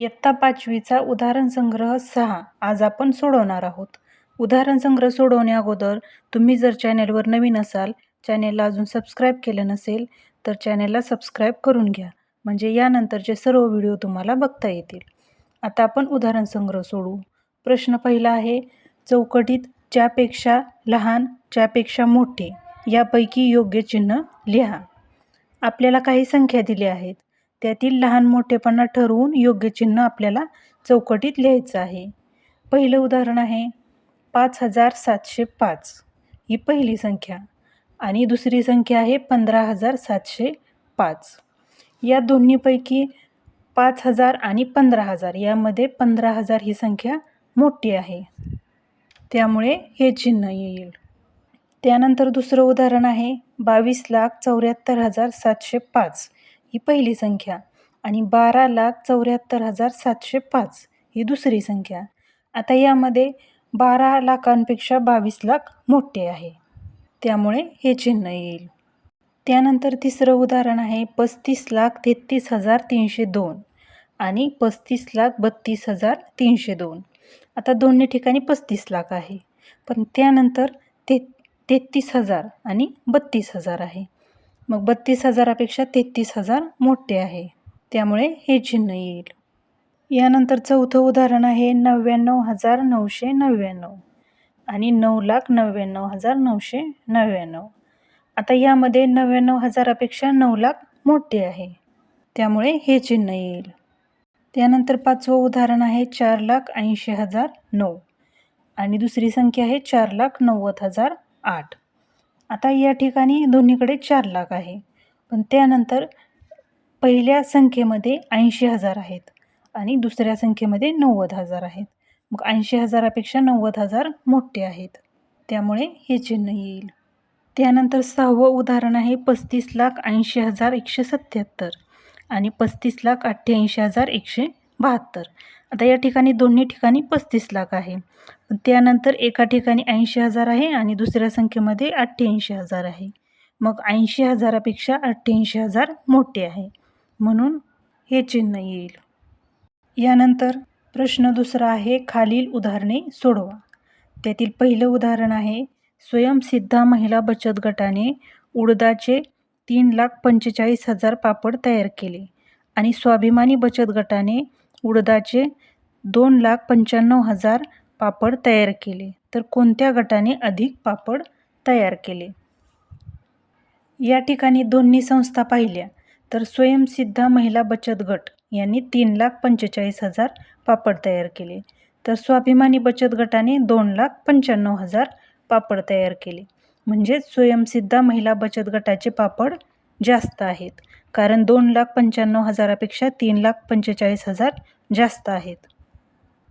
इयत्ता पाचवीचा उदाहरण संग्रह सहा. आज आपण सोडवणार आहोत. उदाहरण संग्रह सोडवण्या अगोदर तुम्ही जर चॅनेलवर नवीन असाल चॅनेलला अजून सबस्क्राईब केलं नसेल तर चॅनेलला सबस्क्राईब करून घ्या. म्हणजे यानंतरचे सर्व व्हिडिओ तुम्हाला बघता येतील. आता आपण उदाहरण संग्रह सोडवू. प्रश्न पहिला आहे चौकटीत ज्यापेक्षा लहान ज्यापेक्षा मोठे यापैकी योग्य चिन्ह लिहा. आपल्याला काही संख्या दिल्या आहेत. त्यातील लहान मोठेपणा ठरवून योग्य चिन्ह आपल्याला चौकटीत लिहायचं आहे. पहिलं उदाहरण आहे पाच हजार सातशे पाच. ही पहिली संख्या. आणि दुसरी संख्या आहे पंधरा हजार सातशे पाच. या दोन्हीपैकी पाच हजार आणि पंधरा हजार यामध्ये पंधरा हजार ही संख्या मोठी आहे. त्यामुळे हे चिन्ह येईल. त्यानंतर दुसरं उदाहरण आहे बावीस लाख चौऱ्याहत्तर हजार सातशे पाच. ही पहिली संख्या आणि बारा लाख चौऱ्याहत्तर हजार सातशे पाच ही दुसरी संख्या. आता यामध्ये बारा लाखांपेक्षा बावीस लाख मोठे आहे. त्यामुळे हे चिन्ह येईल. त्यानंतर तिसरं उदाहरण आहे पस्तीस लाख तेहतीस हजार तीनशे दोन आणि पस्तीस लाख बत्तीस हजार तीनशे दोन. आता दोन्ही ठिकाणी पस्तीस लाख आहे पण त्यानंतर ते तेहतीस हजार आणि बत्तीस हजार आहे. मग बत्तीस हजारापेक्षा तेहतीस हजार मोठे आहे. त्यामुळे हे चिन्ह येईल. यानंतर चौथं उदाहरण आहे नव्याण्णव हजार नऊशे नव्याण्णव आणि नऊ लाख नव्याण्णव हजार नऊशे नव्याण्णव. आता यामध्ये नव्याण्णव हजारापेक्षा नऊ लाख मोठे आहे. त्यामुळे हे चिन्ह येईल. त्यानंतर पाचवं उदाहरण आहे चार लाख ऐंशी हजार नऊ आणि दुसरी संख्या आहे चार लाख नव्वद हजार आठ. आता या ठिकाणी दोन्हीकडे चार लाख आहे. पण त्यानंतर पहिल्या संख्येमध्ये ऐंशी हजार आहेत आणि दुसऱ्या संख्येमध्ये नव्वद हजार आहेत. मग ऐंशी हजारापेक्षा नव्वद हजार मोठे आहेत. त्यामुळे हे चिन्ह येईल. त्यानंतर सहावं उदाहरण आहे पस्तीस लाख ऐंशी हजार एकशे सत्याहत्तर आणि पस्तीस लाख अठ्ठ्याऐंशी हजार एकशे बहात्तर. आता या ठिकाणी दोन्ही ठिकाणी पस्तीस लाख आहे. त्यानंतर एका ठिकाणी ऐंशी हजार आहे आणि दुसऱ्या संख्येमध्ये अठ्ठ्याऐंशी हजार आहे. मग ऐंशी हजारापेक्षा अठ्ठ्याऐंशी हजार मोठे आहे. म्हणून हे चिन्ह येईल. यानंतर प्रश्न दुसरा आहे खालील उदाहरणे सोडवा. त्यातील पहिलं उदाहरण आहे स्वयंसिद्धा महिला बचत गटाने उडदाचे तीन लाख पंचेचाळीस हजार पापड तयार केले आणि स्वाभिमानी बचत गटाने उडदाचे दोन लाख पंच्याण्णव हजार पापड तयार केले. तर कोणत्या गटाने अधिक पापड तयार केले? या ठिकाणी दोन्ही संस्था पाहिल्या. तर स्वयंसिद्धा महिला बचत गट यांनी तीन लाख पंचेचाळीस हजार पापड तयार केले. तर स्वाभिमानी बचत गटाने दोन लाख पंच्याण्णव हजार पापड तयार केले. म्हणजेच स्वयंसिद्धा महिला बचत गटाचे पापड जास्त आहेत. कारण दोन लाख पंच्याण्णव हजारापेक्षा तीन लाख पंचेचाळीस हजार जास्त आहेत.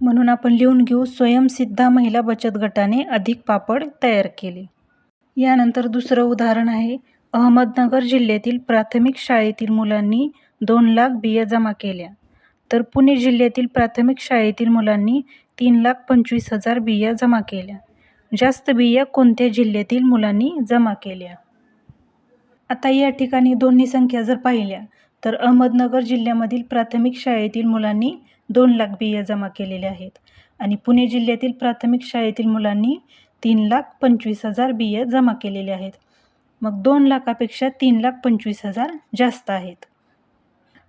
म्हणून आपण लिहून घेऊ स्वयंसिद्धा महिला बचत गटाने अधिक पापड तयार केले. यानंतर दुसरं उदाहरण आहे. अहमदनगर जिल्ह्यातील प्राथमिक शाळेतील मुलांनी दोन लाख बिया जमा केल्या. तर पुणे जिल्ह्यातील प्राथमिक शाळेतील मुलांनी तीन लाख पंचवीस हजार बिया जमा केल्या. जास्त बिया कोणत्या जिल्ह्यातील मुलांनी जमा केल्या? आता या ठिकाणी दोन्ही संख्या जर पाहिल्या तर अहमदनगर जिल्ह्यामधील प्राथमिक शाळेतील मुलांनी दोन लाख बिया जमा केलेल्या आहेत आणि पुणे जिल्ह्यातील प्राथमिक शाळेतील मुलांनी तीन लाख पंचवीस हजार बिया जमा केलेल्या आहेत. मग दोन लाखापेक्षा तीन लाख पंचवीस हजार जास्त आहेत.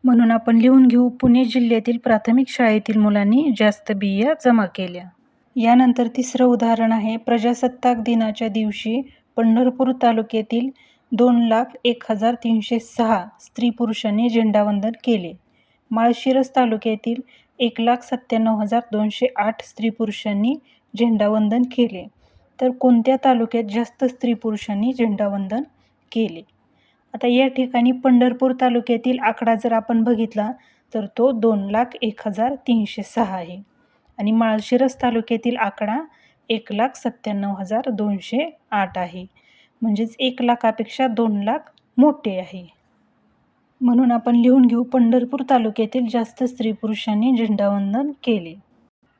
म्हणून आपण लिहून घेऊ पुणे जिल्ह्यातील प्राथमिक शाळेतील मुलांनी जास्त बिया जमा केल्या. यानंतर तिसरं उदाहरण आहे प्रजासत्ताक दिनाच्या दिवशी पंढरपूर तालुक्यातील दोन लाख एक हजार तीनशे सहा स्त्री पुरुषांनी झेंडावंदन केले. माळशिरस तालुक्यातील एक लाख सत्त्याण्णव हजार दोनशे आठ स्त्री पुरुषांनी झेंडावंदन केले. तर कोणत्या तालुक्यात जास्त स्त्री पुरुषांनी झेंडावंदन केले? आता या ठिकाणी पंढरपूर तालुक्यातील आकडा जर आपण बघितला तर तो दोन लाख एक हजार तीनशे सहा आहे. आणि माळशिरस तालुक्यातील आकडा एक लाख सत्त्याण्णव हजार दोनशे आठ आहे. म्हणजेच एक लाखापेक्षा दोन लाख मोठे आहे. म्हणून आपण लिहून घेऊ पंढरपूर तालुक्यातील जास्त स्त्री पुरुषांनी झेंडावंदन केले.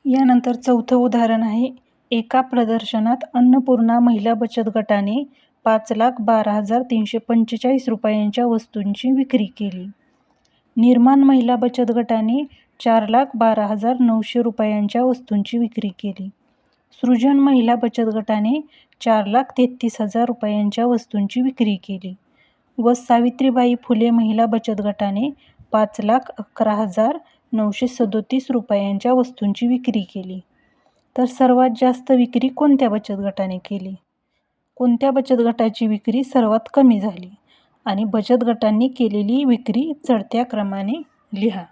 यानंतर चौथं उदाहरण आहे एका प्रदर्शनात अन्नपूर्णा महिला बचत गटाने पाच लाख बारा हजार तीनशे पंचेचाळीस रुपयांच्या वस्तूंची विक्री केली. निर्माण महिला बचत गटाने चार लाख बारा हजार नऊशे रुपयांच्या वस्तूंची विक्री केली. सृजन महिला बचत गटाने चार लाख तेहतीस हजार रुपयांच्या वस्तूंची विक्री केली व सावित्रीबाई फुले महिला बचत गटाने पाच लाख अकरा हजार नऊशे सदोतीस रुपयांच्या वस्तूंची विक्री केली. तर सर्वात जास्त विक्री कोणत्या बचत गटाने केली? कोणत्या बचत गटाची विक्री सर्वात कमी झाली? आणि बचत गटांनी केलेली विक्री चढत्या क्रमाने लिहा.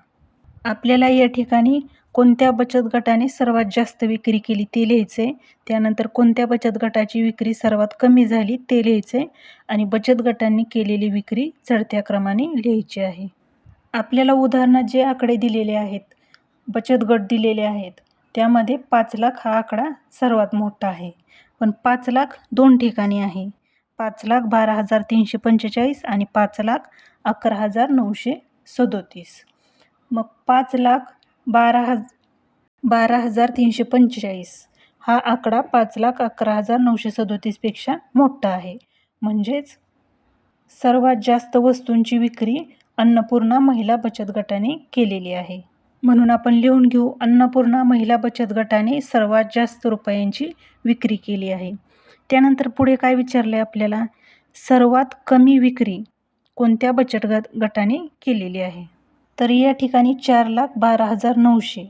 आपल्याला या ठिकाणी कोणत्या बचत गटाने सर्वात जास्त विक्री केली ते लिहायचे त्यानंतर कोणत्या बचत गटाची विक्री सर्वात कमी झाली ते लिहायचे आणि बचत गटांनी केलेली विक्री चढत्या क्रमाने लिहायची आहे. आपल्याला उदाहरणात जे आकडे दिलेले आहेत बचत गट दिलेले आहेत त्यामध्ये पाच लाख हा आकडा सर्वात मोठा आहे. पण पाच लाख दोन ठिकाणी आहे. पाच लाख बारा हजार तीनशे पंचेचाळीस आणि पाच लाख अकरा हजार नऊशे सदोतीस. मग पाच लाख बारा हज बारा हजार तीनशे पंचेचाळीस. हा आकडा पाच लाख अकरा हजार नऊशे सदोतीसपेक्षा मोठा आहे. म्हणजेच सर्वात जास्त वस्तूंची विक्री अन्नपूर्णा महिला बचत गटाने केलेली आहे. म्हणून आपण लिहून घेऊ अन्नपूर्णा महिला बचत गटाने सर्वात जास्त रुपयांची विक्री केली आहे. त्यानंतर पुढे काय विचारलं आहे आपल्याला? सर्वात कमी विक्री कोणत्या बचत गट गटाने केलेली आहे? तर या ठिकाणी चार लाख बारा हजार नऊशे.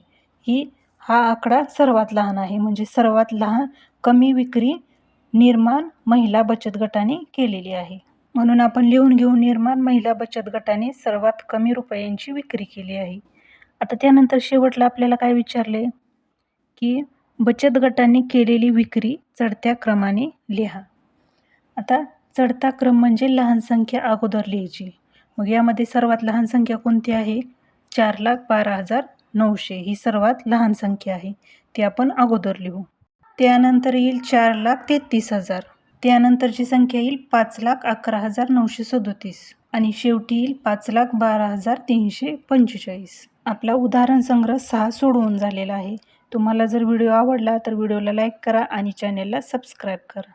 ही हा आकडा सर्वात लहान आहे. म्हणजे सर्वात लहान कमी विक्री निर्माण महिला बचत गटाने केलेली आहे. म्हणून आपण लिहून घेऊन निर्माण महिला बचत गटाने सर्वात कमी रुपयांची विक्री केली आहे. आता त्यानंतर शेवटला आपल्याला काय विचारले? की बचत गटांनी केलेली विक्री चढत्या क्रमाने लिहा. आता चढता क्रम म्हणजे लहान संख्या अगोदर लिहायची. मग यामध्ये सर्वात लहान संख्या कोणती आहे? चार लाख बारा हजार नऊशे ही सर्वात लहान संख्या आहे. ती आपण अगोदर लिहू. त्यानंतर येईल चार लाख तेहतीस हजार. त्यानंतरची संख्या येईल पाच लाख अकरा हजार नऊशे सदोतीस. आणि शेवटी येईल पाच लाख बारा हजार तीनशे पंचेचाळीस. आपला उदाहरण संग्रह सहा सोडवून झालेला आहे. तुम्हाला जर व्हिडिओ आवडला तर व्हिडिओला लाईक करा आणि चॅनेलला सबस्क्राईब करा.